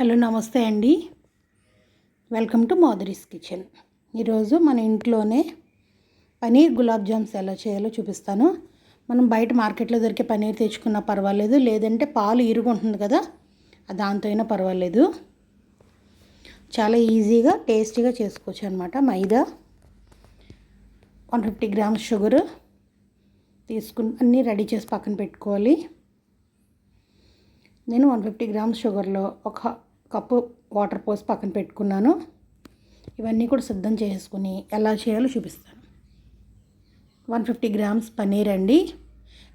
Hello నమస్తే అండి. Welcome to Madhuri's kitchen ఈరోజు మన ఇంట్లోనే పనీర్ గులాబ్ జామ్స్ ఎలా చేయాలో చూపిస్తాను. మనం బయట మార్కెట్లో దొరికే పనీర్ తెచ్చుకున్నా పర్వాలేదు. లేదంటే పాలు ఇరుగుంటుంది కదా దాంతో అయినా పర్వాలేదు. చాలా ఈజీగా టేస్టీగా చేసుకోవచ్చు అనమాట maida one fifty grams sugar తీసుకుని అన్నీ రెడీ చేసి పక్కన పెట్టుకోవాలి. నేను వన్ ఫిఫ్టీ గ్రామ్స్ షుగర్లో ఒక కప్పు వాటర్ పోసి పక్కన పెట్టుకున్నాను. ఇవన్నీ కూడా సిద్ధం చేసుకుని ఎలా చేయాలో చూపిస్తాను. వన్ ఫిఫ్టీ గ్రామ్స్ పన్నీర్ అండి.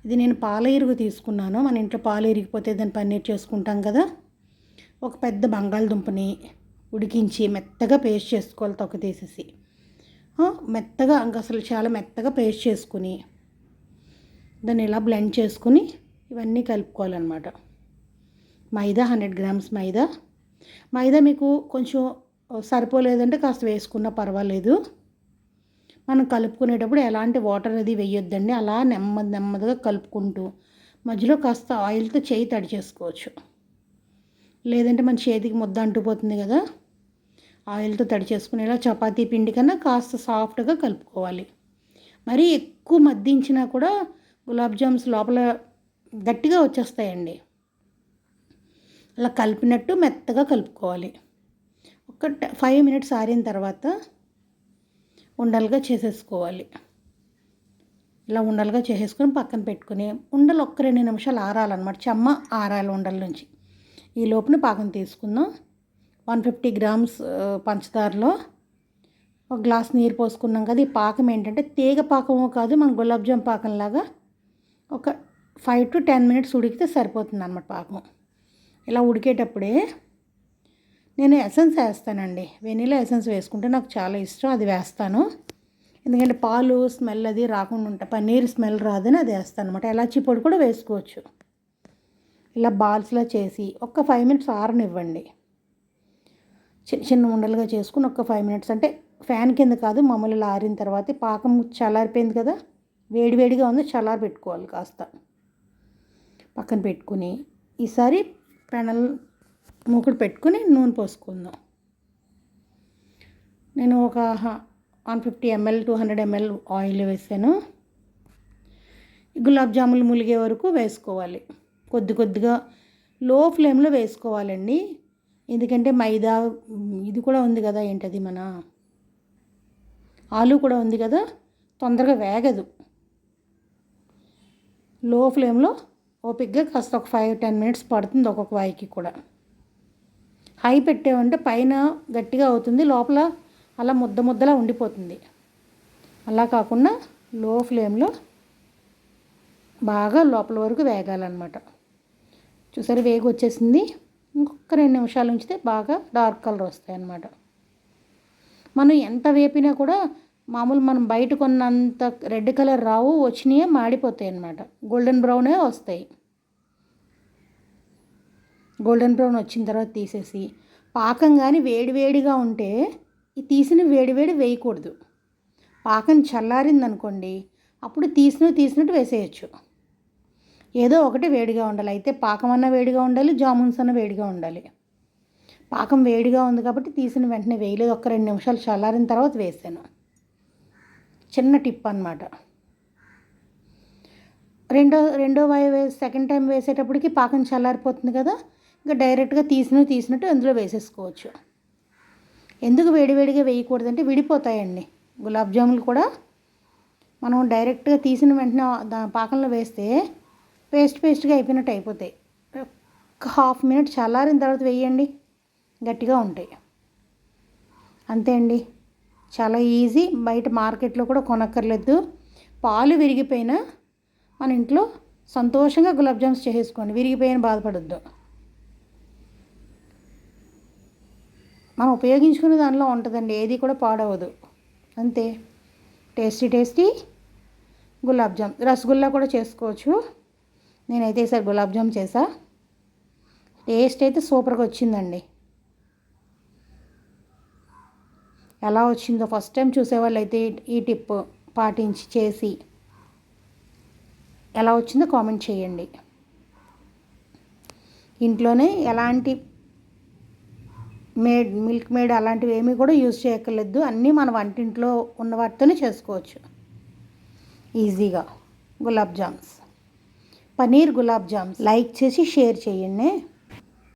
ఇది నేను పాల ఇరుగు తీసుకున్నాను. మన ఇంట్లో పాలు ఇరిగిపోతే దాన్ని పన్నీర్ చేసుకుంటాం కదా. ఒక పెద్ద బంగాళదుంపని ఉడికించి మెత్తగా పేస్ట్ చేసుకోవాలి తొక్క తీసేసి. మెత్తగా ఇంకా అసలు చాలా మెత్తగా పేస్ట్ చేసుకుని దాన్ని ఇలా బ్లెండ్ చేసుకుని ఇవన్నీ కలుపుకోవాలన్నమాట. మైదా హండ్రెడ్ గ్రామ్స్ మైదా. మైదా మీకు కొంచెం సరిపోలేదంటే కాస్త వేసుకున్నా పర్వాలేదు. మనం కలుపుకునేటప్పుడు ఎలాంటి వాటర్ అది వేయొద్దండి. అలా నెమ్మది నెమ్మదిగా కలుపుకుంటూ మధ్యలో కాస్త ఆయిల్తో చేయి తడి చేసుకోవచ్చు. లేదంటే మన చేతికి ముద్ద అంటుపోతుంది కదా ఆయిల్తో తడి చేసుకునేలా చపాతీ పిండి కన్నా కాస్త సాఫ్ట్గా కలుపుకోవాలి. మరీ ఎక్కువ మద్దించినా కూడా గులాబ్ జామ్స్ లోపల గట్టిగా వచ్చేస్తాయండి. అలా కలిపినట్టు మెత్తగా కలుపుకోవాలి. ఒక ఫైవ్ మినిట్స్ ఆరిన తర్వాత ఉండలుగా చేసేసుకోవాలి. ఇలా ఉండలుగా చేసేసుకొని పక్కన పెట్టుకుని ఉండలు ఒక్క రెండు నిమిషాలు ఆరాలన్నమాట. చెమ్మ ఆరాలి ఉండల నుంచి. ఈ లోపున పాకం తీసుకుందాం. వన్ ఫిఫ్టీ గ్రామ్స్ పంచదారలో ఒక గ్లాస్ నీరు పోసుకున్నాం కదా ఈ పాకం ఏంటంటే తీగ పాకమో కాదు మన గులాబ్ జామ్ పాకంలాగా ఒక ఫైవ్ టు టెన్ మినిట్స్ ఉడికితే సరిపోతుంది అన్నమాట పాకం. ఇలా ఉడికేటప్పుడే నేను ఎసెన్స్ వేస్తానండి. వెనీలా ఎసెన్స్ వేసుకుంటే నాకు చాలా ఇష్టం అది వేస్తాను. ఎందుకంటే పాలు స్మెల్ అది రాకుండా ఉంటాయి పన్నీర్ స్మెల్ రాదని అది వేస్తాను అనమాట ఎలాచీ పొడి కూడా వేసుకోవచ్చు. ఇలా బాల్స్లా చేసి ఒక్క ఫైవ్ మినిట్స్ ఆరనివ్వండి. చిన్న చిన్న ఉండలుగా చేసుకుని ఒక్క ఫైవ్ మినిట్స్ అంటే ఫ్యాన్ కింద కాదు మామూలు ఆరిన తర్వాత పాకం చల్లారిపోయింది కదా వేడివేడిగా ఉంది చల్లారి పెట్టుకోవాలి కాస్త. పక్కన పెట్టుకుని ఈసారి పెనల్ మూకుడు పెట్టుకుని నూనె పోసుకుందాం. నేను ఒక one fifty ML two hundred ML oil వేసాను. గులాబ్ జాములు ములిగే వరకు వేసుకోవాలి. కొద్ది కొద్దిగా లో ఫ్లేమ్లో వేసుకోవాలండి. ఎందుకంటే మైదా ఇది కూడా ఉంది కదా ఏంటది మన ఆలు కూడా ఉంది కదా తొందరగా వేగదు. లో ఫ్లేమ్లో ఓపిక్గా కాస్త ఒక ఫైవ్ టెన్ మినిట్స్ పడుతుంది ఒక్కొక్క వాయికి కూడా. హై పెట్టామంటే పైన గట్టిగా అవుతుంది లోపల అలా ముద్ద ముద్దలా ఉండిపోతుంది. అలా కాకుండా లో ఫ్లేమ్లో బాగా లోపల వరకు వేగాలన్నమాట. చూసారు వేగి వచ్చేసింది? ఇంకొక రెండు నిమిషాలు ఉంచితే బాగా డార్క్ కలర్ వస్తాయి అన్నమాట మనం ఎంత వేపినా కూడా మామూలు మనం బయట కొన్నంత రెడ్ కలర్ రావు వచ్చినాయే మాడిపోతాయి అన్నమాట గోల్డెన్ బ్రౌనే వస్తాయి. గోల్డెన్ బ్రౌన్ వచ్చిన తర్వాత తీసేసి పాకం కానీ వేడివేడిగా ఉంటే ఈ తీసిన వేడివేడి వేయకూడదు. పాకం చల్లారింది అనుకోండి అప్పుడు తీసిన తీసినట్టు వేసేయచ్చు. ఏదో ఒకటి వేడిగా ఉండాలి. అయితే పాకం అన్న వేడిగా ఉండాలి జామున్స్ అన్న వేడిగా ఉండాలి. పాకం వేడిగా ఉంది కాబట్టి తీసిన వెంటనే వేయలేదు. ఒక రెండు నిమిషాలు చల్లారిన తర్వాత వేసాను. చిన్న టిప్ అనమాట రెండో రెండో వాయి సెకండ్ టైం వేసేటప్పటికి పాకం చల్లారిపోతుంది కదా ఇంకా డైరెక్ట్గా తీసిన తీసినట్టు అందులో వేసేసుకోవచ్చు. ఎందుకు వేడివేడిగా వేయకూడదంటే విడిపోతాయండి. గులాబ్ జాములు కూడా మనం డైరెక్ట్గా తీసిన వెంటనే దా పాకంలో వేస్తే పేస్ట్ పేస్ట్గా అయిపోయినట్టు అయిపోతాయి. ఒక హాఫ్ మినిట్ చల్లారిన తర్వాత వేయండి. గట్టిగా ఉంటాయి. అంతే అండి. చాలా ఈజీ. బయట మార్కెట్లో కూడా కొనక్కర్లేదు. పాలు విరిగిపోయినా మన ఇంట్లో సంతోషంగా గులాబ్ జామ్స్ చేసేసుకోండి. విరిగిపోయిన బాధపడద్దు. మనం ఉపయోగించుకునే దానిలో ఉంటుందండి. ఏది కూడా పాడవదు. అంతే. Tasty tasty gulab jam. Rasgulla కూడా చేసుకోవచ్చు. నేనైతే ఈసారి గులాబ్ జామ్ చేసా. టేస్ట్ అయితే సూపర్గా వచ్చిందండి. ఎలా వచ్చిందో ఫస్ట్ టైం చూసేవాళ్ళు అయితే ఈ టిప్ పాటించి చేసి ఎలా వచ్చిందో కామెంట్ చేయండి. ఇంట్లోనే ఎలాంటి మేడ్ మిల్క్ మేడ్ అలాంటివి ఏమీ కూడా యూజ్ చేయక్కర్లేదు. అన్నీ మన వంటింట్లో ఉన్న వాటితోనే చేసుకోవచ్చు. ఈజీగా. గులాబ్ జామ్స్. పనీర్ గులాబ్ జామ్స్. లైక్ చేసి షేర్ చేయండి.